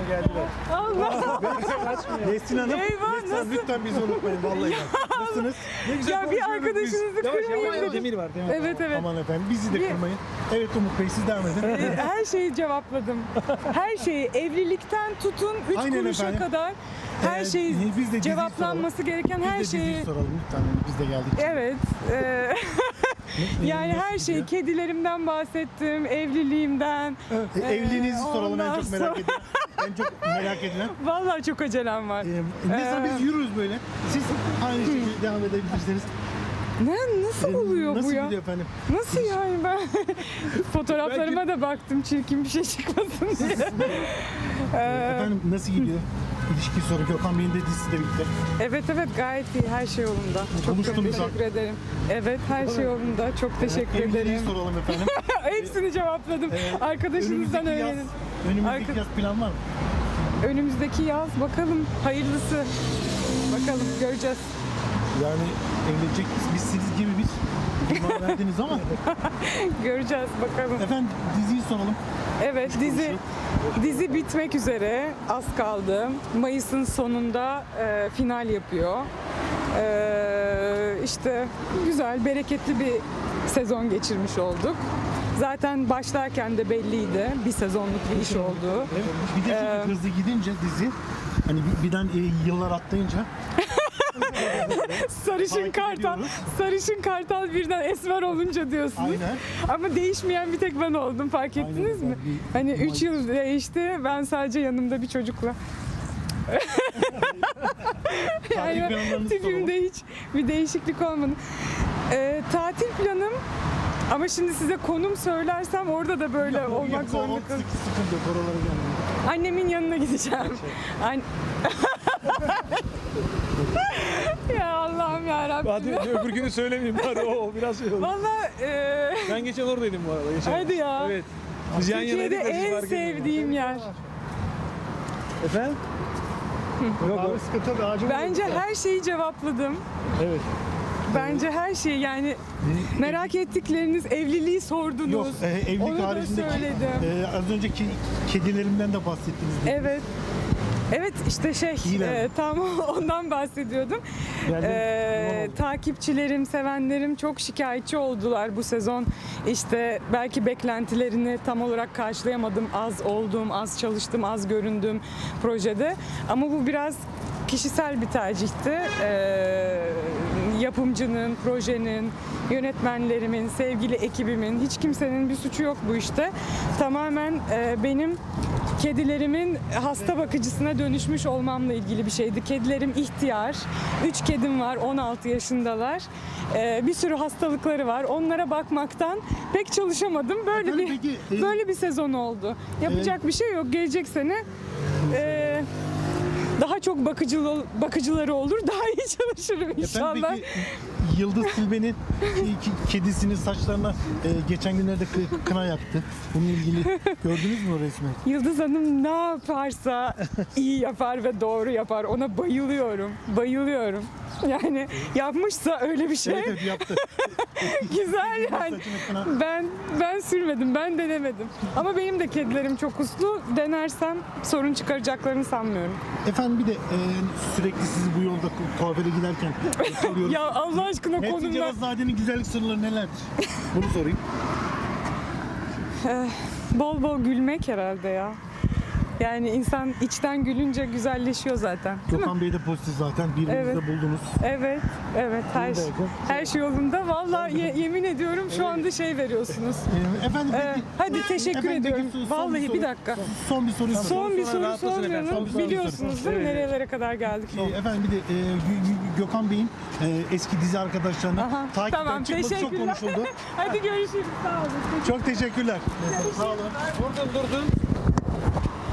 Ha geldiler. Allah. Nesrin Hanım, Eyvah, Nesrin Hanım nasıl? lütfen bizi unutmayın vallahi. bak. Nasılsınız? Ne güzel Ya bir konuşuyorduk arkadaşınızı biz. Yavaş, kırmayın yavaş, dedim. Demir var. Demir. Evet evet. Aman efendim bizi de Bir- kırmayın. Evet Umut Bey siz devam edin. Ee, Her şeyi cevapladım. Her şeyi evlilikten tutun 3 Aynen kuruşa efendim. kadar her Ee, şey biz de diziyi cevaplanması gereken Biz her de diziyi şeyi soralım lütfen. Biz de geldik. Evet. e, yani her gidiyor? kedilerimden bahsettim, evliliğimden. E, Evliliğinizi soralım en ondan çok merak sonra- edilen. En çok merak edilen. Vallahi çok acelem var. Ee, mesela Ee, biz yürürüz böyle. Siz aynı şekilde devam edebilirsiniz. Ne nasıl Ee, oluyor Nasıl bu ya? gidiyor efendim? Nasıl yani ben fotoğraflarıma da baktım çirkin bir şey çıkmasın diye. Ee, Efendim nasıl gidiyor? İlişki soru Gökhan Bey'in de dizisi de bitti. evet evet gayet iyi her şey yolunda. Çok çok Konuştunuz teşekkür ederim. Evet her şey yolunda. Çok teşekkür Evliliği ederim. soralım efendim. Hepsini cevapladım. Ee, Arkadaşınızdan önümüzdeki yaz- öğrenin. Önümüzdeki Arka- yaz plan var mı? Önümüzdeki yaz bakalım hayırlısı. Bakalım göreceğiz. Yani evlenecek biz siz gibi biz. İman verdiniz ama. Göreceğiz bakalım. Efendim diziyi soralım. Evet dizi dizi bitmek üzere. Az kaldı. Mayıs'ın sonunda e, final yapıyor. E, işte güzel, bereketli bir sezon geçirmiş olduk. Zaten başlarken de belliydi bir sezonluk bir iş olduğu. Evet. Bir de Ee, hızlı gidince dizi hani bir- birden e, yıllar atlayınca Sarışın Kartal, ediyoruz. Sarışın Kartal birden esmer olunca diyorsunuz. aynen. Ama değişmeyen bir tek ben oldum fark Aynen ettiniz mi? Bir- Hani bir- 3 yıl değişti ben sadece yanımda bir çocukla. Tatil soralım. tipimde hiç bir değişiklik olmadı. Ee, tatil planım ama şimdi size konum söylersem orada da böyle Yok, olmak zorunda sıkı- kalırım. Sıkıntı yok oralara gelmeyin. Annemin yanına gideceğim. An- ya Allah'ım ya Hadi Rabbim. öbür günü söylemeyeyim bari o biraz şey oldu. Valla e, Ben geçen oradaydım bu arada. Geçen. Hadi ya. Evet. Biz yan Türkiye'de yanaydık da siz en fark etmediniz. sevdiğim yer. Efendim? Yok Abi yok. sıkıntı yok. Ağacım Bence her şeyi cevapladım. Evet. Bence her şeyi yani merak ettikleriniz evliliği sordunuz. Yok, e, evlilik Onu da haricindeki söyledim. e, az önceki kedilerimden de bahsettiniz. Evet. Evet işte şey e, tam ondan bahsediyordum. Yani E, takipçilerim, sevenlerim çok şikayetçi oldular bu sezon. İşte belki beklentilerini tam olarak karşılayamadım. Az oldum, az çalıştım, az göründüm projede. Ama bu biraz kişisel bir tercihti. E, yapımcının, projenin, yönetmenlerimin, sevgili ekibimin hiç kimsenin bir suçu yok bu işte. Tamamen e, benim kedilerimin hasta bakıcısına dönüşmüş olmamla ilgili bir şeydi. Kedilerim ihtiyar. Üç kedim var, 16 yaşındalar. Ee, bir sürü hastalıkları var. Onlara bakmaktan pek çalışamadım. Böyle Efendim bir peki, e, böyle bir sezon oldu. Yapacak bir şey yok. Gelecek sene e, daha çok bakıcı bakıcıları olur. Daha iyi çalışırım inşallah. Efendim peki Yıldız Tilbe'nin kedisinin saçlarına e, geçen günlerde kı- kına yaktı. Bununla ilgili gördünüz mü o resmi? Yıldız Hanım ne yaparsa iyi yapar ve doğru yapar. Ona bayılıyorum. Bayılıyorum. Yani yapmışsa öyle bir şey Evet evet yaptı. güzel yani. Ben ben sürmedim, ben denemedim. Ama benim de kedilerim çok uslu. Denersem sorun çıkaracaklarını sanmıyorum. Efendim bir de e, sürekli sizi bu yolda kuaföre giderken soruyoruz. Ya Allah aşkına Hepsi konumda Cevazzade'nin güzellik sırları nelerdir? Bunu sorayım. bol bol gülmek herhalde ya. Yani insan içten gülünce güzelleşiyor zaten. Değil mi? Gökhan Bey de pozitif zaten. Birbirinizi Evet. de buldunuz. Evet, evet her şey, her şey yolunda. Vallahi ye- yemin ediyorum şu anda şey veriyorsunuz. E, efendim Ee, peki. hadi teşekkür Efendim, peki, ediyorum. son- son Vallahi soru. bir dakika. Son bir soruyu sorayım. Son bir soru sormuyorum. Son bir soru Biliyorsunuz değil mi Evet. nerelere kadar geldik? E, efendim bir de e, Gö- Gö- Gökhan Bey'in e, eski dizi arkadaşlarına Aha, takipten tamam, çıkması çok konuşuldu. Hadi görüşürüz. Sağ olun. Çok teşekkürler. Sağ olun. Durdun durdun.